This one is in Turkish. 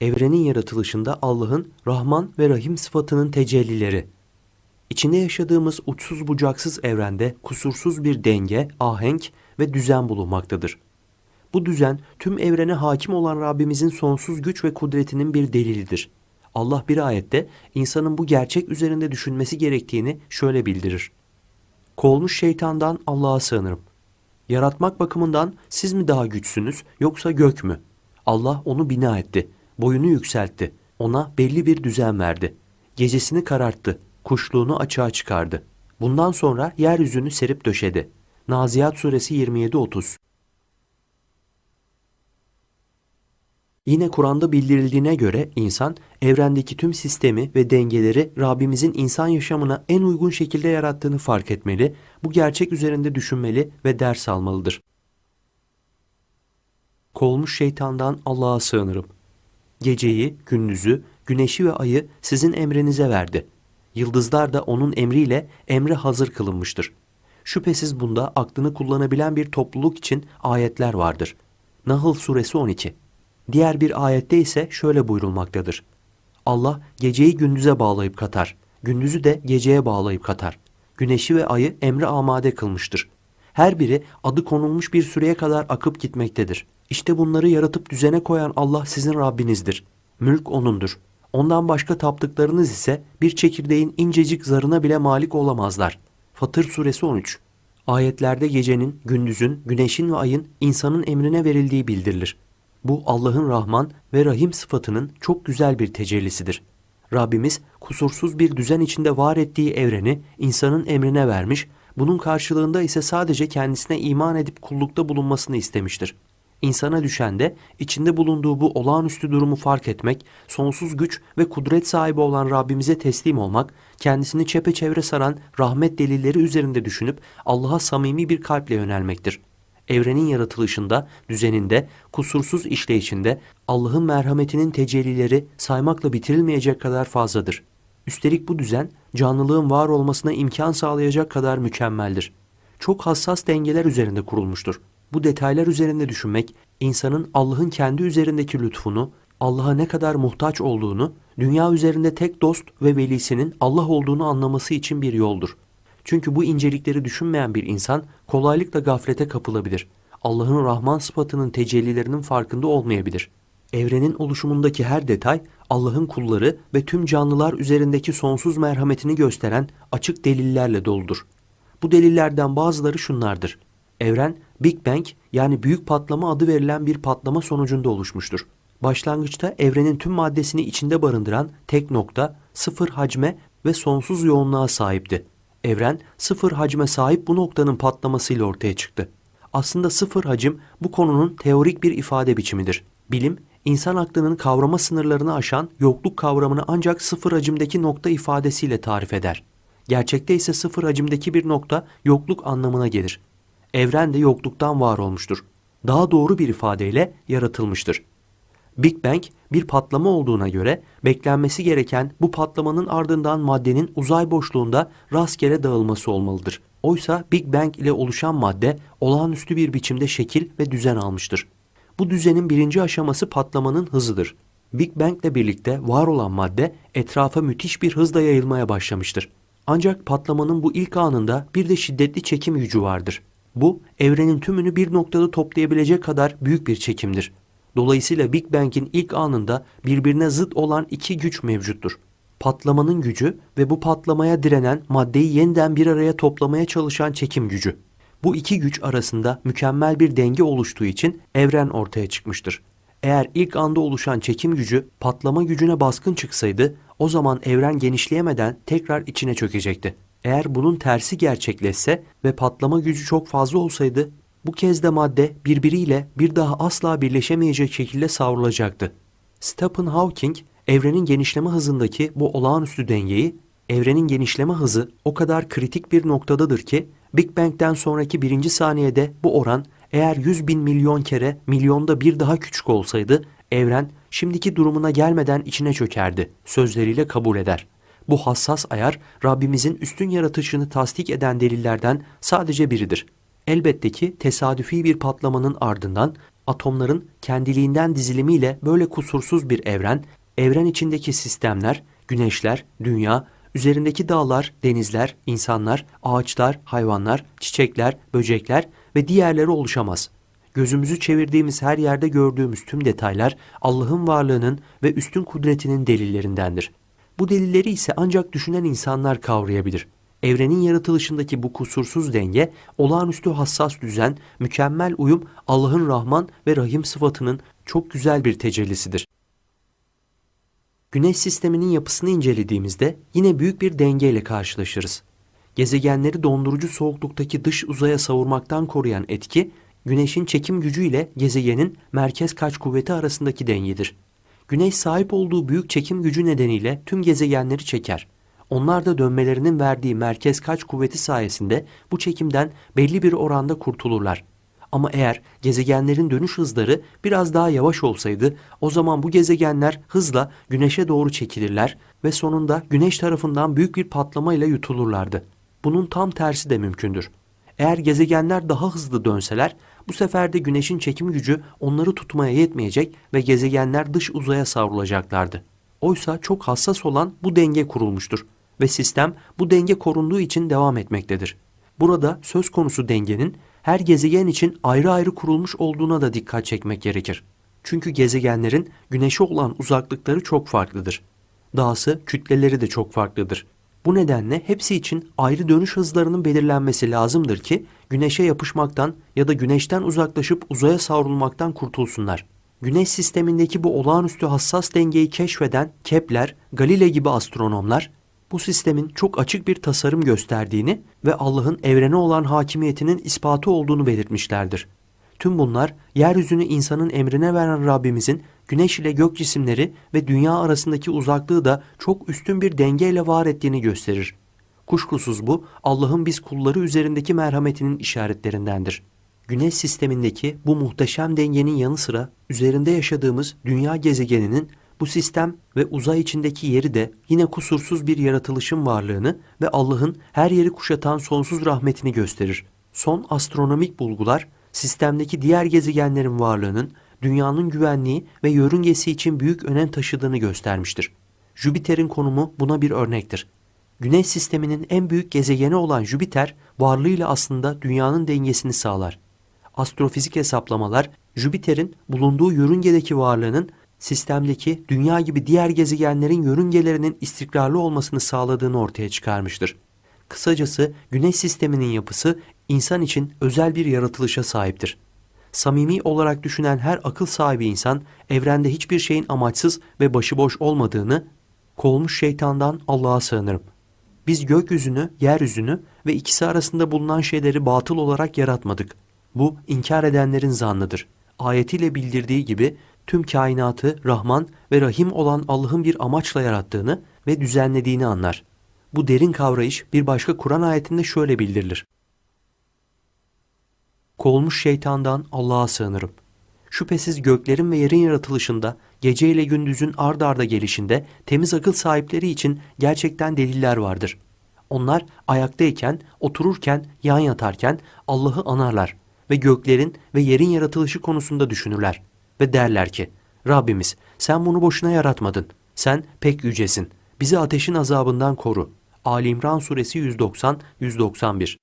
evrenin yaratılışında Allah'ın Rahman ve Rahim sıfatının tecellileri. İçinde yaşadığımız uçsuz bucaksız evrende kusursuz bir denge, ahenk ve düzen bulunmaktadır. Bu düzen tüm evrene hakim olan Rabbimizin sonsuz güç ve kudretinin bir delilidir. Allah bir ayette insanın bu gerçek üzerinde düşünmesi gerektiğini şöyle bildirir. Kovulmuş şeytandan Allah'a sığınırım. Yaratmak bakımından siz mi daha güçsünüz yoksa gök mü? Allah onu bina etti, boyunu yükseltti, ona belli bir düzen verdi. Gecesini kararttı, kuşluğunu açığa çıkardı. Bundan sonra yeryüzünü serip döşedi. Naziyat suresi 27-30 Yine Kur'an'da bildirildiğine göre insan evrendeki tüm sistemi ve dengeleri Rabbimizin insan yaşamına en uygun şekilde yarattığını fark etmeli, bu gerçek üzerinde düşünmeli ve ders almalıdır. Kovulmuş şeytandan Allah'a sığınırım. Geceyi, gündüzü, güneşi ve ayı sizin emrinize verdi. Yıldızlar da onun emriyle emre hazır kılınmıştır. Şüphesiz bunda aklını kullanabilen bir topluluk için ayetler vardır. Nahl suresi 12 Diğer bir ayette ise şöyle buyurulmaktadır. Allah geceyi gündüze bağlayıp katar, gündüzü de geceye bağlayıp katar. Güneşi ve ayı emre amade kılmıştır. Her biri adı konulmuş bir süreye kadar akıp gitmektedir. İşte bunları yaratıp düzene koyan Allah sizin Rabbinizdir. Mülk O'nundur. Ondan başka taptıklarınız ise bir çekirdeğin incecik zarına bile malik olamazlar. Fatır suresi 13 Ayetlerde gecenin, gündüzün, güneşin ve ayın insanın emrine verildiği bildirilir. Bu Allah'ın Rahman ve Rahim sıfatının çok güzel bir tecellisidir. Rabbimiz kusursuz bir düzen içinde var ettiği evreni insanın emrine vermiş, bunun karşılığında ise sadece kendisine iman edip kullukta bulunmasını istemiştir. İnsana düşen de içinde bulunduğu bu olağanüstü durumu fark etmek, sonsuz güç ve kudret sahibi olan Rabbimize teslim olmak, kendisini çepeçevre saran rahmet delilleri üzerinde düşünüp Allah'a samimi bir kalple yönelmektir evrenin yaratılışında, düzeninde, kusursuz işleyişinde Allah'ın merhametinin tecellileri saymakla bitirilmeyecek kadar fazladır. Üstelik bu düzen canlılığın var olmasına imkan sağlayacak kadar mükemmeldir. Çok hassas dengeler üzerinde kurulmuştur. Bu detaylar üzerinde düşünmek, insanın Allah'ın kendi üzerindeki lütfunu, Allah'a ne kadar muhtaç olduğunu, dünya üzerinde tek dost ve velisinin Allah olduğunu anlaması için bir yoldur. Çünkü bu incelikleri düşünmeyen bir insan kolaylıkla gaflete kapılabilir. Allah'ın Rahman sıfatının tecellilerinin farkında olmayabilir. Evrenin oluşumundaki her detay Allah'ın kulları ve tüm canlılar üzerindeki sonsuz merhametini gösteren açık delillerle doludur. Bu delillerden bazıları şunlardır. Evren Big Bang yani büyük patlama adı verilen bir patlama sonucunda oluşmuştur. Başlangıçta evrenin tüm maddesini içinde barındıran tek nokta sıfır hacme ve sonsuz yoğunluğa sahipti. Evren sıfır hacme sahip bu noktanın patlamasıyla ortaya çıktı. Aslında sıfır hacim bu konunun teorik bir ifade biçimidir. Bilim, insan aklının kavrama sınırlarını aşan yokluk kavramını ancak sıfır hacimdeki nokta ifadesiyle tarif eder. Gerçekte ise sıfır hacimdeki bir nokta yokluk anlamına gelir. Evren de yokluktan var olmuştur. Daha doğru bir ifadeyle yaratılmıştır. Big Bang bir patlama olduğuna göre beklenmesi gereken bu patlamanın ardından maddenin uzay boşluğunda rastgele dağılması olmalıdır. Oysa Big Bang ile oluşan madde olağanüstü bir biçimde şekil ve düzen almıştır. Bu düzenin birinci aşaması patlamanın hızıdır. Big Bang ile birlikte var olan madde etrafa müthiş bir hızla yayılmaya başlamıştır. Ancak patlamanın bu ilk anında bir de şiddetli çekim gücü vardır. Bu evrenin tümünü bir noktada toplayabilecek kadar büyük bir çekimdir. Dolayısıyla Big Bang'in ilk anında birbirine zıt olan iki güç mevcuttur. Patlamanın gücü ve bu patlamaya direnen maddeyi yeniden bir araya toplamaya çalışan çekim gücü. Bu iki güç arasında mükemmel bir denge oluştuğu için evren ortaya çıkmıştır. Eğer ilk anda oluşan çekim gücü patlama gücüne baskın çıksaydı o zaman evren genişleyemeden tekrar içine çökecekti. Eğer bunun tersi gerçekleşse ve patlama gücü çok fazla olsaydı bu kez de madde birbiriyle bir daha asla birleşemeyecek şekilde savrulacaktı. Stephen Hawking, evrenin genişleme hızındaki bu olağanüstü dengeyi, evrenin genişleme hızı o kadar kritik bir noktadadır ki, Big Bang'den sonraki birinci saniyede bu oran eğer 100 bin milyon kere milyonda bir daha küçük olsaydı, evren şimdiki durumuna gelmeden içine çökerdi, sözleriyle kabul eder. Bu hassas ayar Rabbimizin üstün yaratışını tasdik eden delillerden sadece biridir. Elbette ki tesadüfi bir patlamanın ardından atomların kendiliğinden dizilimiyle böyle kusursuz bir evren, evren içindeki sistemler, güneşler, dünya, üzerindeki dağlar, denizler, insanlar, ağaçlar, hayvanlar, çiçekler, böcekler ve diğerleri oluşamaz. Gözümüzü çevirdiğimiz her yerde gördüğümüz tüm detaylar Allah'ın varlığının ve üstün kudretinin delillerindendir. Bu delilleri ise ancak düşünen insanlar kavrayabilir. Evrenin yaratılışındaki bu kusursuz denge, olağanüstü hassas düzen, mükemmel uyum Allah'ın Rahman ve Rahim sıfatının çok güzel bir tecellisidir. Güneş sisteminin yapısını incelediğimizde yine büyük bir dengeyle karşılaşırız. Gezegenleri dondurucu soğukluktaki dış uzaya savurmaktan koruyan etki, Güneşin çekim gücü ile gezegenin merkez kaç kuvveti arasındaki dengedir. Güneş sahip olduğu büyük çekim gücü nedeniyle tüm gezegenleri çeker. Onlar da dönmelerinin verdiği merkez kaç kuvveti sayesinde bu çekimden belli bir oranda kurtulurlar. Ama eğer gezegenlerin dönüş hızları biraz daha yavaş olsaydı o zaman bu gezegenler hızla güneşe doğru çekilirler ve sonunda güneş tarafından büyük bir patlamayla yutulurlardı. Bunun tam tersi de mümkündür. Eğer gezegenler daha hızlı dönseler bu sefer de güneşin çekim gücü onları tutmaya yetmeyecek ve gezegenler dış uzaya savrulacaklardı. Oysa çok hassas olan bu denge kurulmuştur ve sistem bu denge korunduğu için devam etmektedir. Burada söz konusu dengenin her gezegen için ayrı ayrı kurulmuş olduğuna da dikkat çekmek gerekir. Çünkü gezegenlerin güneşe olan uzaklıkları çok farklıdır. Dahası kütleleri de çok farklıdır. Bu nedenle hepsi için ayrı dönüş hızlarının belirlenmesi lazımdır ki güneşe yapışmaktan ya da güneşten uzaklaşıp uzaya savrulmaktan kurtulsunlar. Güneş sistemindeki bu olağanüstü hassas dengeyi keşfeden Kepler, Galilei gibi astronomlar bu sistemin çok açık bir tasarım gösterdiğini ve Allah'ın evrene olan hakimiyetinin ispatı olduğunu belirtmişlerdir. Tüm bunlar yeryüzünü insanın emrine veren Rabbimizin güneş ile gök cisimleri ve dünya arasındaki uzaklığı da çok üstün bir dengeyle var ettiğini gösterir. Kuşkusuz bu Allah'ın biz kulları üzerindeki merhametinin işaretlerindendir. Güneş sistemindeki bu muhteşem dengenin yanı sıra üzerinde yaşadığımız dünya gezegeninin bu sistem ve uzay içindeki yeri de yine kusursuz bir yaratılışın varlığını ve Allah'ın her yeri kuşatan sonsuz rahmetini gösterir. Son astronomik bulgular sistemdeki diğer gezegenlerin varlığının dünyanın güvenliği ve yörüngesi için büyük önem taşıdığını göstermiştir. Jüpiter'in konumu buna bir örnektir. Güneş sisteminin en büyük gezegeni olan Jüpiter varlığıyla aslında dünyanın dengesini sağlar. Astrofizik hesaplamalar Jüpiter'in bulunduğu yörüngedeki varlığının sistemdeki dünya gibi diğer gezegenlerin yörüngelerinin istikrarlı olmasını sağladığını ortaya çıkarmıştır. Kısacası Güneş sisteminin yapısı insan için özel bir yaratılışa sahiptir. Samimi olarak düşünen her akıl sahibi insan evrende hiçbir şeyin amaçsız ve başıboş olmadığını, kovulmuş şeytandan Allah'a sığınırım. Biz gökyüzünü, yeryüzünü ve ikisi arasında bulunan şeyleri batıl olarak yaratmadık. Bu inkar edenlerin zannıdır. Ayetiyle bildirdiği gibi tüm kainatı Rahman ve Rahim olan Allah'ın bir amaçla yarattığını ve düzenlediğini anlar. Bu derin kavrayış bir başka Kur'an ayetinde şöyle bildirilir. Kovulmuş şeytandan Allah'a sığınırım. Şüphesiz göklerin ve yerin yaratılışında, gece ile gündüzün ard arda gelişinde temiz akıl sahipleri için gerçekten deliller vardır. Onlar ayaktayken, otururken, yan yatarken Allah'ı anarlar ve göklerin ve yerin yaratılışı konusunda düşünürler. Ve derler ki, Rabbimiz sen bunu boşuna yaratmadın. Sen pek yücesin. Bizi ateşin azabından koru. Ali İmran suresi 190-191